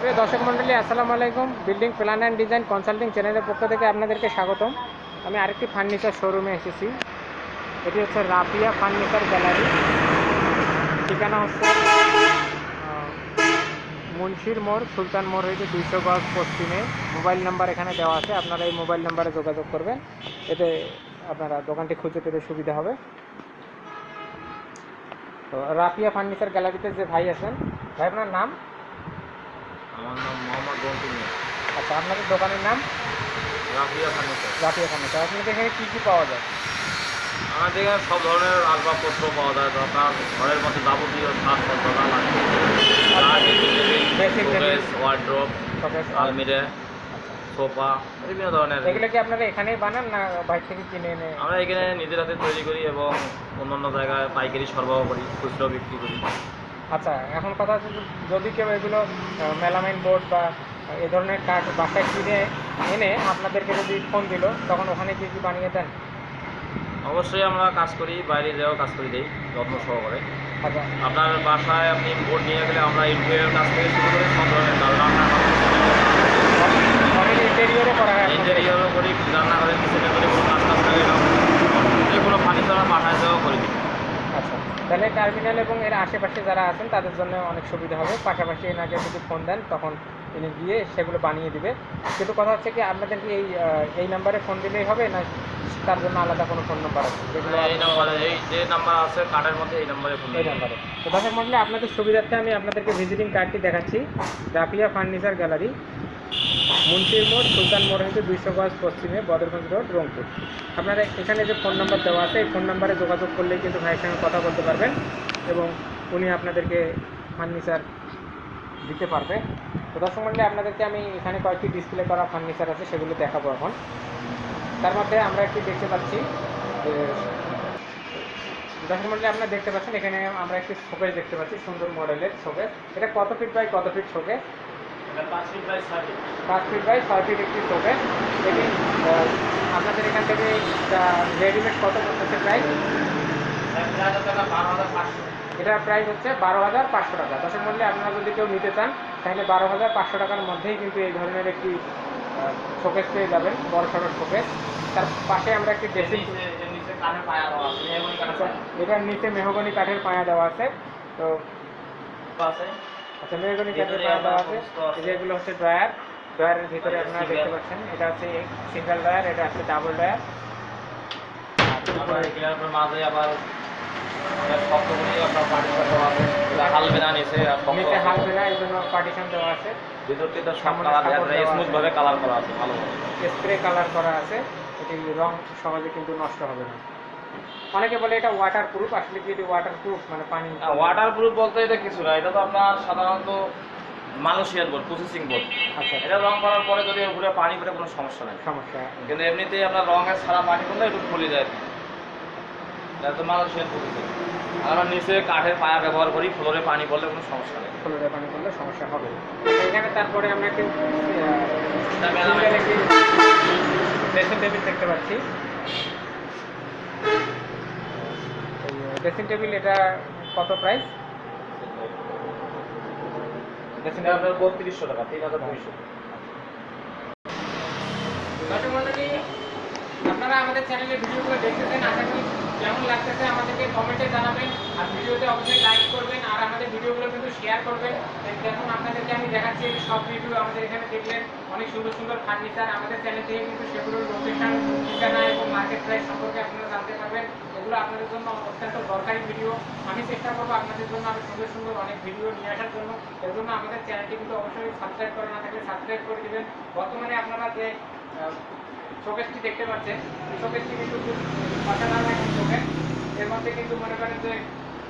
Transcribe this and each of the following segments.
প্রিয় দর্শক মণ্ডলী আসসালামু আলাইকুম। Building plan and design consulting চ্যানেলের পক্ষ থেকে আপনাদেরকে স্বাগতম। আমি আরেকটি ফার্নিচার শোরুমে এসেছি। এটি হচ্ছে রাফিয়া ফার্নিচার গ্যালারি। ঠিকানা হচ্ছে মুন্সির মোড়, সুলতান মোড় হয়েছে দুইশো গজ পশ্চিমে। মোবাইল নাম্বার এখানে দেওয়া আছে, আপনারা এই মোবাইল নাম্বারে যোগাযোগ করবেন। এতে আপনারা দোকানটি খুঁজে পেতে সুবিধা হবে। তো রাফিয়া ফার্নিচার গ্যালারিতে যে ভাই আছেন, ভাই, আপনার নাম? আমার নাম মোহাম্মদ বন্টু মিয়া। আচ্ছা আপনাদের দোকানের নাম? রাফিয়া ফার্নিচার রাফিয়া ফার্নিচার আপনাদের এখানে কী কী পাওয়া যায়? আমাদের এখানে সব ধরনের আসবাবপত্র পাওয়া যায় দরকার ঘরের মধ্যে যাবতীয় সাজপত্র ওয়ার্ড্রোপ আলমিরে সোফা বিভিন্ন ধরনের। এগুলো কি আপনারা এখানেই বানান না বাইরে থেকে কিনে এনে? আমরা এখানে নিজের হাতে তৈরি করি এবং অন্যান্য জায়গায় পাইকারি সরবরাহ করি খুচরো বিক্রি করি। আচ্ছা এখন কথা হচ্ছে যদি কেউ এগুলো মেলামাইন বোর্ড বা এ ধরনের কাঠ বাসায় কিনে এনে আপনাদেরকে যদি ফোন দিল তখন ওখানে কি কি বানিয়ে দেন? অবশ্যই আমরা কাজ করি বাইরে যেও কাজ করি দিই যত্ন সহকারে। আচ্ছা। আপনার বাসায় আপনি বোর্ড নিয়ে গেলে আমরা ইন্টেরিয়র কাজ থেকে শুরু করে সব ধরনের অনেক ইন্টেরিয়রও করা হয় আপনাদের? ইন্টেরিয়রও করি রান্নাঘরে কিচেনে করি কোনো কাজ কাজ থাকে যে কোনো ফার্নিচার পাঠায় দেওয়া করি দিই। আচ্ছা তাহলে টার্মিনাল এবং এর আশেপাশে যারা আছেন তাদের জন্য অনেক সুবিধা হবে। পাশাপাশি এনাকে যদি ফোন দেন তখন তিনি গিয়ে সেগুলো বানিয়ে দিবে। কিন্তু কথা হচ্ছে কি আপনাদের কি এই এই নাম্বারে ফোন দিলেই হবে না তার জন্য আলাদা কোনো ফোন নাম্বার আছে? যেগুলো এই নাম্বারে এই যে নাম্বার আছে কার্ডের মধ্যে এই নাম্বারে ফোন এই নাম্বারে তো দর্শক মন্ডলী আপনাদের সুবিধার্থে আমি আপনাদেরকে ভিজিটিং কার্ডটি দেখাচ্ছি। রাফিয়া ফার্নিচার গ্যালারি মুন্সির মোড় সুলতান মোড় হচ্ছে দুইশো গজ পশ্চিমে বদরগঞ্জ রোড, রংপুর। আপনারা এখানে যে ফোন নাম্বার দেওয়া আছে, এই ফোন নাম্বারে যোগাযোগ করলেই কিন্তু ভাইয়ের সঙ্গে কথা বলতে পারবেন এবং উনি আপনাদেরকে ফার্নিচার দিতে পারবে। তো দর্শক মন্ডলী আপনাদেরকে আমি এখানে কয়েকটি ডিসপ্লে করা ফার্নিচার আছে, সেগুলো দেখাবো এখন। তার মধ্যে আমরা একটি দেখতে পাচ্ছি যে, দর্শক মন্ডলী আপনারা দেখতে পাচ্ছেন এখানে আমরা একটি শোকেস দেখতে পাচ্ছি, সুন্দর মডেলের শোকেস। এটা কত ফিট বাই কত ফিট শোকেস? পাঁচ ফিট বাই ছয় ফিট একটি শোকেস এটি আপনাদের এখান থেকে রেডিমেড কত করতেছে প্রাইস এটা প্রাইস হচ্ছে বারো হাজার পাঁচশো। টাকা। দশের মূল্যে আপনারা যদি কেউ নিতে চান তাহলে বারো হাজার পাঁচশো টাকার মধ্যেই কিন্তু এই ধরনের একটি শোকেস পেয়ে যাবেন বড় সড়ো শোকেস তার পাশে আমরা একটি ড্রেসিং এটার নিচে মেহগনি কাঠের পায়া দেওয়া আছে। তো আচ্ছা মেহগনি কাঠের পায়া দেওয়া আছে। এই যে এগুলো হচ্ছে ড্রয়ার। ড্রয়ারের ভিতরে আপনারা দেখতে পাচ্ছেন। এটা হচ্ছে সিঙ্গেল ড্রয়ার এটা হচ্ছে ডাবল ড্রয়ার। আবার এগুলোর উপর মাঝে আবার শক্ত করে আপনার পাটি দেওয়া আছে। হালবে নিচে নিচে আছে। এই জন্য পার্টিশন দেওয়া আছে। ভিতর থেকে সামনে কালার কাপড় দেওয়া স্মুথ ভাবে কালার করা আছে ভালোভাবে স্প্রে কালার করা আছে। এটি রং সহজে কিন্তু নষ্ট হবে না। অনেকে বলে এটা ওয়াটার প্রুফ আসলে কি এটি ওয়াটার প্রুফ মানে পানি। ওয়াটার প্রুফ বলতে এটা কিছু না এটা তো আপনার সাধারণত মালয়েশিয়ান বোর্ড প্রসেসিং বোর্ড আচ্ছা। এটা রং করার পরে যদি উপরে পানি পড়ে কোনো সমস্যা নেই। সমস্যা। কিন্তু এমনিতেই আপনার রঙের সারা পানি পড়লে একটু ফুলে যায়। এটা তো মালয়েশিয়ান প্রসেসিং আমরা নিচে কাঠের পায়া ব্যবহার করি ফ্লোরে পানি পড়লে কোনো সমস্যা নেই। ফ্লোরে পানি করলে সমস্যা হবে। এখানে তারপরে আমরা একটি ড্রেসিং টেবিল দেখতে পাচ্ছি। ড্রেসিং টেবিল এটা কত প্রাইস ড্রেসিং এটা আপনার বত্রিশশো টাকা তিন হাজার দুইশো। আপনারা আমাদের চ্যানেলে ভিডিওগুলো দেখতেছেন আশা করি কেমন লাগতেছে আমাদেরকে কমেন্টে জানাবেন আর ভিডিওতে অবশ্যই লাইক করবেন আর আমাদের ভিডিওগুলো কিন্তু শেয়ার করবেন। দেখুন আপনাদেরকে আমি দেখাচ্ছি সব ভিডিও আমাদের এখানে দেখলেন অনেক সুন্দর সুন্দর ফার্নিচার আমাদের চ্যানেল থেকে কিন্তু সেগুলোর লোকেশন ঠিকানা এবং মার্কেট প্রাইস সম্পর্কে আপনারা জানতে পারবেন। এগুলো আপনাদের জন্য অত্যন্ত দরকারি ভিডিও আমি চেষ্টা করব আপনাদের জন্য আরও সুন্দর সুন্দর অনেক ভিডিও নিয়ে আসার জন্য। এর জন্য আমাদের চ্যানেলটি কিন্তু অবশ্যই সাবস্ক্রাইব করে না থাকলে সাবস্ক্রাইব করে দেবেন। বর্তমানে আপনারা যে শোকেসটি দেখতে পাচ্ছেন শোকেসটি কিন্তু খুব অসাধারণ একটি শোকেস এর মধ্যে কিন্তু মনে করেন যে,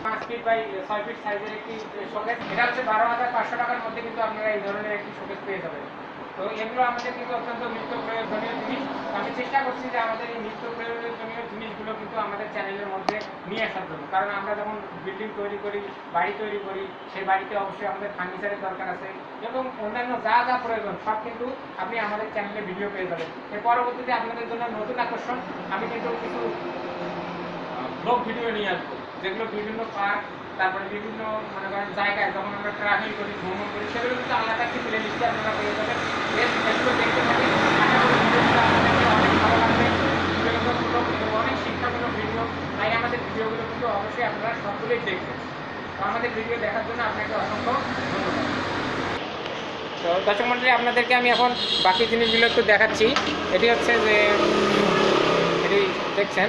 পাঁচ ফিট বাই ছয় ফিট সাইজের একটি শোকেস এটা হচ্ছে বারো হাজার পাঁচশো টাকার মধ্যে কিন্তু আপনারা এই ধরনের একটি শোকেস পেয়ে যাবেন। তো এগুলো আমাদের কিন্তু অত্যন্ত নিত্য প্রয়োজনীয় জিনিস। আমি চেষ্টা করছি যে আমাদের এই নিত্য প্রয়োজনীয় জিনিসগুলো কিন্তু আমাদের চ্যানেলের মধ্যে নিয়ে আসার জন্য। কারণ আমরা যখন বিল্ডিং তৈরি করি, বাড়ি তৈরি করি, সেই বাড়িতে অবশ্যই আমাদের ফার্নিচারের দরকার আছে এবং অন্যান্য যা যা প্রয়োজন, সব কিন্তু আপনি আমাদের চ্যানেলে ভিডিও পেয়ে যাবেন। এর পরবর্তীতে আপনাদের জন্য নতুন আকর্ষণ, আমি কিন্তু কিছু ব্লগ ভিডিও নিয়ে আসব, যেগুলো বিভিন্ন পার্ক তারপরে বিভিন্ন মনে করেন জায়গায় যখন আমরা ট্রাভেল করি, ভ্রমণ করি, সেগুলো কিন্তু আলাদা একটি প্লে মধ্যে আপনারা পেয়ে যাবেন। বেশ এগুলো দেখতে আপনাদেরকে অনেক ভালো লাগবে। এবং অনেক শিক্ষামূলক ভিডিও। তাই আমাদের ভিডিওগুলো কিন্তু অবশ্যই আপনারা সবগুলোই দেখবেন। আমাদের ভিডিও দেখার জন্য আপনাকে অসংখ্য ধন্যবাদ। তো দর্শক মন্ডলী আপনাদেরকে আমি এখন বাকি জিনিসগুলো একটু দেখাচ্ছি। এটি হচ্ছে যে, এটি দেখছেন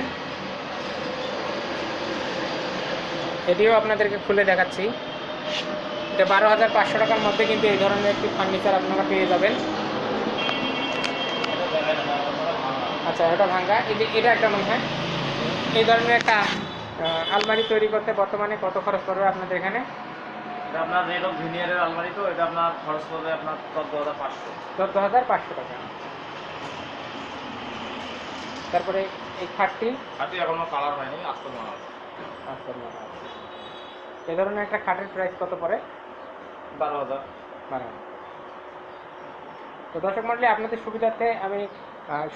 এটিও আপনাদেরকে খুলে দেখাচ্ছি এটা বারো হাজার পাঁচশো টাকার মধ্যে কিন্তু এই ধরনের একটি ফার্নিচার আপনারা পেয়ে যাবেন। আচ্ছা এটা ভাঙ্গা। এই যে এটা একটা মনে হয়? এই ধরনের একটা আলমারি তৈরি করতে বর্তমানে কত খরচ পড়বে আপনাদের এখানে? এটা আপনার রেড অফ ভিনিয়ারের আলমারি তো এটা আপনার খরচ পড়বে আপনার চোদ্দ হাজার পাঁচশো। চোদ্দ হাজার পাঁচশো টাকা। তারপরে এই খাটটি? হাতি এখনও কালার হয়নি আসতে মনে হয় আচ্ছা। এই ধরনের একটা খাটের প্রাইস কত পড়ে? বারো হাজার। বারো তো দর্শক মন্ডলী আপনাদের সুবিধার্থে আমি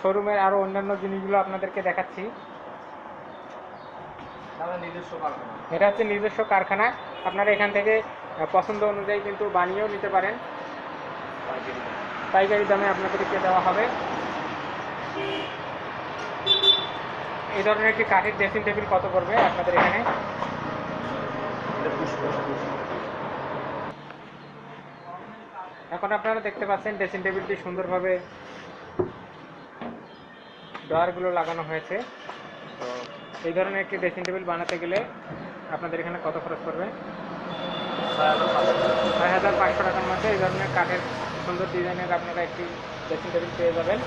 শোরুমের আরও অন্যান্য জিনিসগুলো আপনাদেরকে দেখাচ্ছি। এটা হচ্ছে নিজস্ব কারখানা। আপনারা এখান থেকে পছন্দ অনুযায়ী কিন্তু বানিয়েও নিতে পারেন। পাইকারি দামে আপনাদেরকে দেওয়া হবে। এই ধরনের একটি কাঠের ড্রেসিং টেবিল কত পড়বে আপনাদের এখানে? এখন আপনারা দেখতে পাচ্ছেন ড্রেসিং টেবিলটি সুন্দরভাবে ডয়ারগুলো লাগানো হয়েছে। তো এই ধরনের একটি ড্রেসিং টেবিল বানাতে গেলে আপনাদের এখানে কত খরচ পড়বে? ছয় হাজার পাঁচশো টাকার মধ্যে এই ধরনের কাঠের সুন্দর ডিজাইনের আপনারা একটি ড্রেসিং টেবিল পেয়ে যাবেন।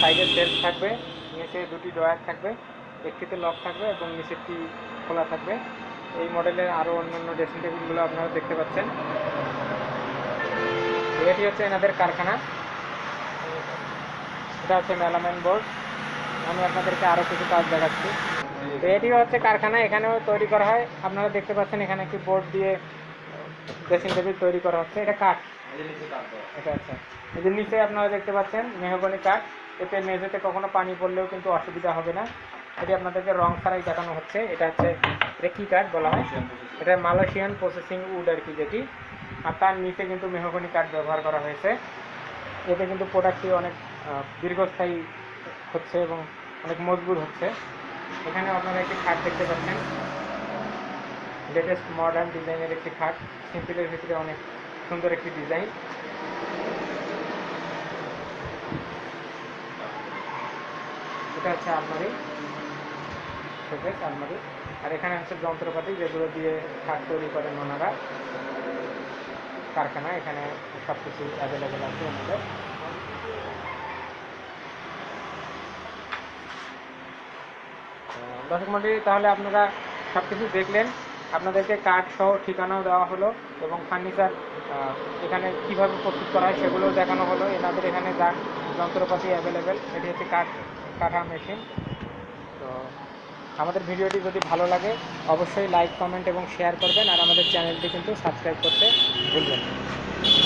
সাইডে সেলফ থাকবে, নিচে দুটি ডয়ার থাকবে, একটিতে লক থাকবে এবং নিচেরটি খোলা থাকবে। এই মডেলের আরও অন্যান্য ড্রেসিং টেবিলগুলো আপনারা দেখতে পাচ্ছেন। এটি হচ্ছে এনাদের কারখানা। এটা হচ্ছে মেলামেন বোর্ড। আমি আপনাদেরকে আরও কিছু কাজ দেখাচ্ছি। তো এটিও হচ্ছে কারখানা। এখানেও তৈরি করা হয়। আপনারা দেখতে পাচ্ছেন এখানে একটি বোর্ড দিয়ে ড্রেসিং টেবিল তৈরি করা হচ্ছে। এটা কাঠ। এটা আচ্ছা। যে নিচে আপনারা দেখতে পাচ্ছেন মেহগনি কাঠ। এতে মেঝেতে কখনো পানি পড়লেও কিন্তু অসুবিধা হবে না। এটি আপনাদেরকে রং ছাড়াই দেখানো হচ্ছে। এটা হচ্ছে এটা কী কাঠ বলা হয়। এটা মালয়েশিয়ান প্রসেসিং উড আর কি যেটি। আর তার নিচে কিন্তু মেহগনি কাঠ ব্যবহার করা হয়েছে। এতে কিন্তু প্রোডাক্টটি অনেক দীর্ঘস্থায়ী হচ্ছে এবং অনেক মজবুত হচ্ছে। এখানে আপনারা একটি খাট দেখতে পাচ্ছেন। লেটেস্ট মডার্ন ডিজাইনের একটি খাট। সিম্পলের ভিতরে অনেক সুন্দর একটি ডিজাইন এটা হচ্ছে আলমারি। শোকেস আলমারি আর এখানে হচ্ছে যন্ত্রপাতি যেগুলো দিয়ে খাট তৈরি করেন ওনারা। কারখানা, এখানে সব কিছু অ্যাভেলেবেল আছে ওনাদের। দর্শক মন্ডলী, তাহলে আপনারা সব কিছু দেখলেন। আপনাদেরকে কার্ড সহ ঠিকানাও দেওয়া হলো এবং ফার্নিচার এখানে কীভাবে প্রস্তুত করা হয় সেগুলোও দেখানো হলো। এনাদের এখানে যা যন্ত্রপাতি অ্যাভেলেবেল এটি হচ্ছে কাঠ, কাঠা মেশিন তো আমাদের ভিডিওটি যদি ভালো লাগে, অবশ্যই লাইক কমেন্ট এবং শেয়ার করবেন, আর আমাদের চ্যানেলটি কিন্তু সাবস্ক্রাইব করতে ভুলবেন না।